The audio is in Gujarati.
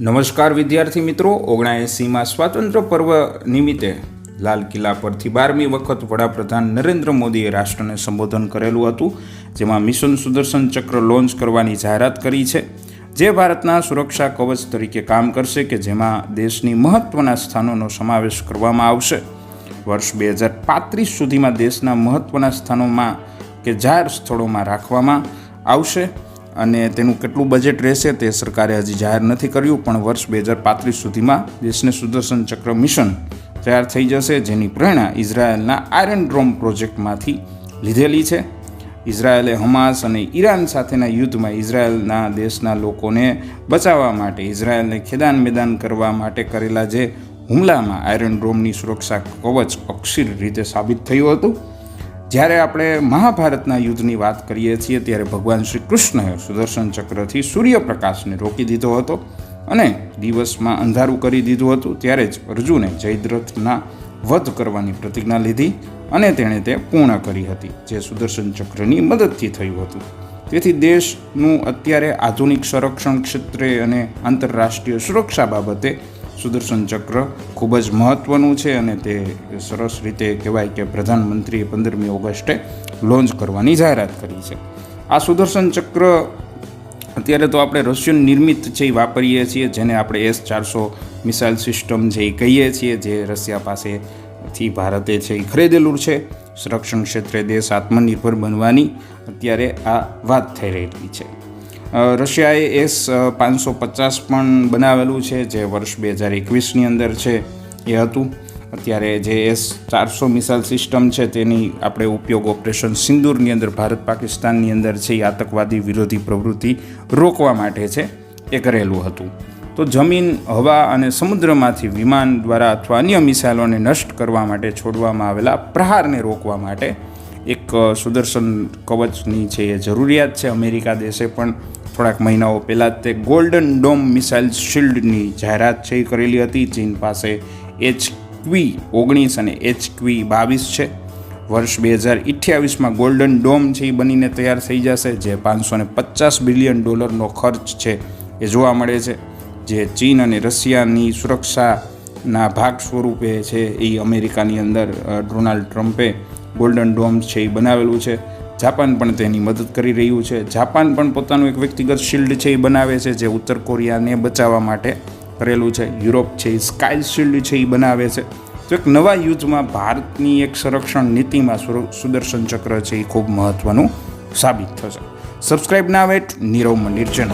નમસ્કાર વિદ્યાર્થી મિત્રો. ઓગણાએંસીમાં સ્વાતંત્ર્ય પર્વ નિમિત્તે લાલ કિલ્લા પરથી બારમી વખત વડાપ્રધાન નરેન્દ્ર મોદીએ રાષ્ટ્રને સંબોધન કરેલું હતું, જેમાં મિશન સુદર્શન ચક્ર લોન્ચ કરવાની જાહેરાત કરી છે. જે ભારતના સુરક્ષા કવચ તરીકે કામ કરશે કે જેમાં દેશની મહત્ત્વના સ્થાનોનો સમાવેશ કરવામાં આવશે. વર્ષ બે હજાર પાંત્રીસ સુધીમાં દેશના મહત્ત્વના સ્થાનોમાં કે જાહેર સ્થળોમાં રાખવામાં આવશે. અને તેનું કેટલું બજેટ રહેશે તે સરકારે હજી જાહેર નથી કર્યું, પણ વર્ષ બે હજાર પાંત્રીસ સુધીમાં દેશને સુદર્શન ચક્ર મિશન તૈયાર થઈ જશે, જેની પ્રેરણા ઇઝરાયલના આયરન ડ્રોમ પ્રોજેક્ટમાંથી લીધેલી છે. ઇઝરાયલે હમાસ અને ઈરાન સાથેના યુદ્ધમાં ઇઝરાયલના દેશના લોકોને બચાવવા માટે, ઇઝરાયલને ખેદાન મેદાન કરવા માટે કરેલા જે હુમલામાં આયરન ડ્રોમની સુરક્ષા કવચ અક્ષીર રીતે સાબિત થયું હતું. જ્યારે આપણે મહાભારતના યુદ્ધની વાત કરીએ છીએ, ત્યારે ભગવાન શ્રી કૃષ્ણએ સુદર્શન ચક્રથી સૂર્યપ્રકાશને રોકી દીધો હતો અને દિવસમાં અંધારું કરી દીધું હતું. ત્યારે જ અર્જુને જયદ્રથના વધ કરવાની પ્રતિજ્ઞા લીધી અને તેણે તે પૂર્ણ કરી હતી, જે સુદર્શન ચક્રની મદદથી થયું હતું. તેથી દેશનું અત્યારે આધુનિક સંરક્ષણ ક્ષેત્રે અને આંતરરાષ્ટ્રીય સુરક્ષા બાબતે સુદર્શન ચક્ર ખૂબ જ મહત્ત્વનું છે અને તે સરસ રીતે કહેવાય કે પ્રધાનમંત્રીએ પંદરમી ઓગસ્ટે લોન્ચ કરવાની જાહેરાત કરી છે. આ સુદર્શન ચક્ર અત્યારે તો આપણે રશિયન નિર્મિત છે એ વાપરીએ છીએ, જેને આપણે એસ ચારસો મિસાઇલ સિસ્ટમ જે કહીએ છીએ, જે રશિયા પાસેથી ભારતે છે એ ખરીદેલું છે. સંરક્ષણ ક્ષેત્રે દેશ આત્મનિર્ભર બનવાની અત્યારે આ વાત થઈ રહેલી છે. રશિયાએ એસ પાંચસો પચાસ પણ બનાવેલું છે, જે વર્ષ બે હજાર એકવીસની અંદર છે એ હતું. અત્યારે જે એસ ચારસો મિસાઇલ સિસ્ટમ છે, તેની આપણે ઉપયોગ ઓપરેશન સિંદૂરની અંદર ભારત પાકિસ્તાનની અંદર છે, એ આતંકવાદી વિરોધી પ્રવૃત્તિ રોકવા માટે છે, એ કરેલું હતું. તો જમીન, હવા અને સમુદ્રમાંથી વિમાન દ્વારા અથવા અન્ય મિસાઇલોને નષ્ટ કરવા માટે છોડવામાં આવેલા પ્રહારને રોકવા માટે એક સુદર્શન કવચની છે એ જરૂરિયાત છે અમેરિકા દેશે પણ થોડાક મહિનાઓ પહેલાં તે ગોલ્ડન ડોમ મિસાઇલ શિલ્ડની જાહેરાત છે એ કરેલી હતી. ચીન પાસે એચ ક્વી ઓગણીસ અને એચ ક્વી બાવીસ છે. વર્ષ બે હજાર અઠ્યાવીસમાં ગોલ્ડન ડોમ છે એ બનીને તૈયાર થઈ જશે, જે પાંચસો ને પચાસ બિલિયન ડોલરનો ખર્ચ છે એ જોવા મળે છે. જે ચીન અને રશિયાની સુરક્ષાના ભાગ સ્વરૂપે છે એ અમેરિકાની અંદર ડોનાલ્ડ ટ્રમ્પે ગોલ્ડન ડોમ છે, એ બનાવેલું છે. જાપાન પણ તેની મદદ કરી રહ્યું છે. જાપાન પણ પોતાનું એક વ્યક્તિગત શિલ્ડ છે, એ બનાવે છે, જે ઉત્તર કોરિયાને બચાવવા માટે કરેલું છે. યુરોપ છે, એ સ્કાય શિલ્ડ છે, એ બનાવે છે. તો એક નવા યુદ્ધમાં ભારતની એક સંરક્ષણ નીતિમાં સુદર્શન ચક્ર છે, એ ખૂબ મહત્ત્વનું સાબિત થશે. સબસ્ક્રાઈબ ના વેટ નીરવ મંદિર ચેનલ